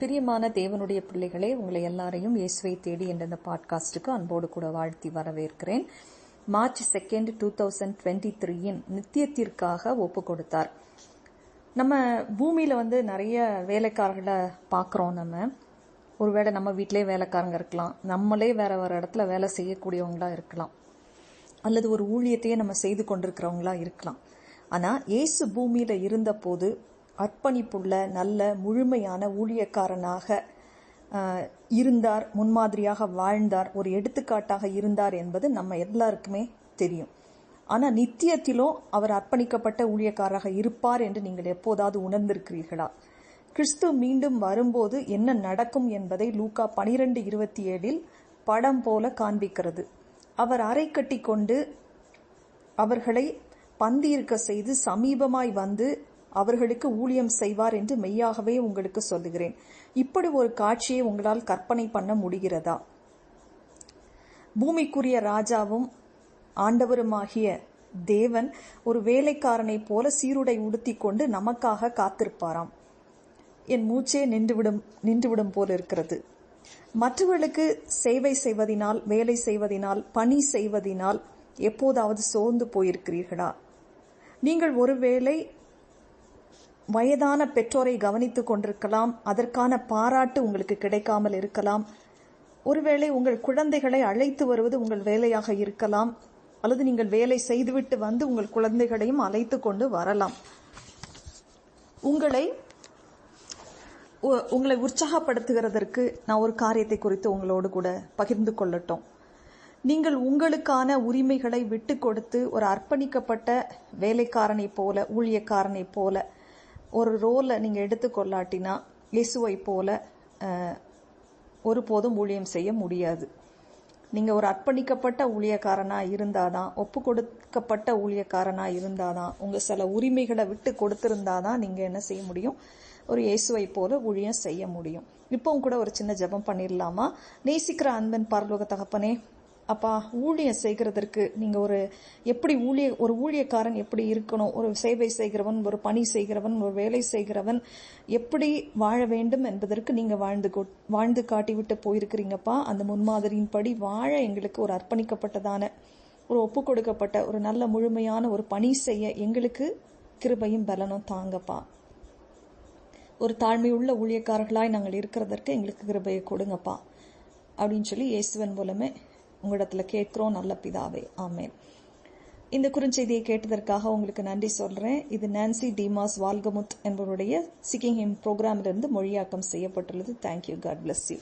பிரியமான தேவனுடைய பிள்ளைகளே உங்களை எல்லாரையும் இயேசுவை தேடி என்ற இந்த பாட்காஸ்டுக்கு அன்போடு கூட வாழ்த்தி வரவேற்கிறேன். March second two thousand twenty த்ரீயின் நித்தியத்திற்காக ஒப்பு கொடுத்தார். நம்ம பூமியில வந்து நிறைய வேலைக்காரர்களை பார்க்குறோம் நம்ம. ஒருவேளை நம்ம வீட்டிலே வேலைக்காரங்க இருக்கலாம். நம்மளே வேற வேற இடத்துல வேலை செய்யக்கூடியவங்களா இருக்கலாம். அல்லது ஒரு ஊழியத்தையே நம்ம செய்து கொண்டிருக்கிறவங்களா இருக்கலாம். ஆனால் இயேசு பூமியில் இருந்தபோது அர்ப்பணிப்புள்ள நல்ல முழுமையான ஊழியக்காரனாக இருந்தார் முன்மாதிரியாக வாழ்ந்தார் ஒரு எடுத்துக்காட்டாக இருந்தார் என்பது நம்ம எல்லாருக்குமே தெரியும். ஆனால் நித்தியத்திலும் அவர் அர்ப்பணிக்கப்பட்ட ஊழியக்காரராக இருப்பார் என்று நீங்கள் எப்போதாவது உணர்ந்திருக்கிறீர்களா? கிறிஸ்து மீண்டும் வரும்போது என்ன நடக்கும் என்பதை லூக்கா பனிரெண்டு இருபத்தி ஏழில் படம் போல காண்பிக்கிறது. அவர் அறை கட்டி கொண்டு அவர்களை பந்தியிருக்க செய்து சமீபமாய் வந்து அவர்களுக்கு ஊழியம் செய்வார் என்று மெய்யாகவே உங்களுக்கு சொல்லுகிறேன். இப்படி ஒரு காட்சியை உங்களால் கற்பனை பண்ண முடிகிறதா? பூமிக்குரிய ராஜாவும் ஆண்டவருமாகிய தேவன் ஒரு வேலைக்காரனைப் போல சீருடை உடுத்தி கொண்டு நமக்காக காத்திருப்பாராம். என் மூச்சே நின்றுவிடும் நின்றுவிடும் போல இருக்கிறது. மற்றவர்களுக்கு சேவை செய்வதினால் வேலை செய்வதினால் பணி செய்வதினால் எப்போதாவது சோர்ந்து போயிருக்கிறீர்களா? நீங்கள் ஒருவேளை வயதான பெற்றோரை கவனித்துக் கொண்டிருக்கலாம். அதற்கான பாராட்டு உங்களுக்கு கிடைக்காமல் இருக்கலாம். ஒருவேளை உங்கள் குழந்தைகளை அழைத்து வருவது உங்கள் வேலையாக இருக்கலாம். அல்லது நீங்கள் வேலை செய்துவிட்டு வந்து உங்கள் குழந்தைகளையும் அழைத்து கொண்டு வரலாம். உங்களை உ- உங்களை உற்சாகப்படுத்துகிறதற்கு நான் ஒரு காரியத்தை குறித்து உங்களோடு கூட பகிர்ந்து கொள்ளட்டும். நீங்கள் உங்களுக்கான உரிமைகளை விட்டு கொடுத்து ஒரு அர்ப்பணிக்கப்பட்ட வேலைக்காரனை போல ஊழியக்காரனை போல ஒரு ரோலை நீங்கள் எடுத்துக்கொள்ளாட்டினா இயேசுவை போல ஒருபோதும் ஊழியம் செய்ய முடியாது. நீங்கள் ஒரு அர்ப்பணிக்கப்பட்ட ஊழியக்காரனாக இருந்தாதான் ஒப்பு கொடுக்கப்பட்ட ஊழியக்காரனாக இருந்தாதான் உங்கள் சில உரிமைகளை விட்டு கொடுத்திருந்தாதான் நீங்கள் என்ன செய்ய முடியும்? ஒரு இயேசுவை போல ஊழியம் செய்ய முடியும். இப்போவும் கூட ஒரு சின்ன ஜெபம் பண்ணிடலாமா நேசிக்கிற அன்பன் பரலோக தகப்பனே அப்பா ஊழியம் செய்கிறதற்கு நீங்கள் ஒரு எப்படி ஊழிய ஒரு ஊழியக்காரன் எப்படி இருக்கணும் ஒரு சேவை செய்கிறவன் ஒரு பணி செய்கிறவன் ஒரு வேலை செய்கிறவன் எப்படி வாழ வேண்டும் என்பதற்கு நீங்கள் வாழ்ந்து வாழ்ந்து காட்டிவிட்டு போயிருக்கிறீங்கப்பா. அந்த முன்மாதிரியின்படி வாழ எங்களுக்கு ஒரு அர்ப்பணிக்கப்பட்டதான ஒரு ஒப்பு கொடுக்கப்பட்ட ஒரு நல்ல முழுமையான ஒரு பணி செய்ய எங்களுக்கு கிருபையும் பலனும் தாங்கப்பா. ஒரு தாழ்மையுள்ள ஊழியக்காரர்களாய் நாங்கள் இருக்கிறதற்கு எங்களுக்கு கிருபையை கொடுங்கப்பா. அப்படின்னு சொல்லி இயேசுவன் மூலமே உங்களிடத்துல கேட்கிறோம் நல்ல பிதாவே. ஆமேன். இந்த குறுஞ்செய்தியை கேட்டதற்காக உங்களுக்கு நன்றி சொல்றேன். இது நான்சி டிமாஸ் வால்கமுத் என்பவருடைய சிக்கிங் ஹிம் ப்ரோக்ராமிலிருந்து மொழியாக்கம் செய்யப்பட்டுள்ளது. Thank you God bless you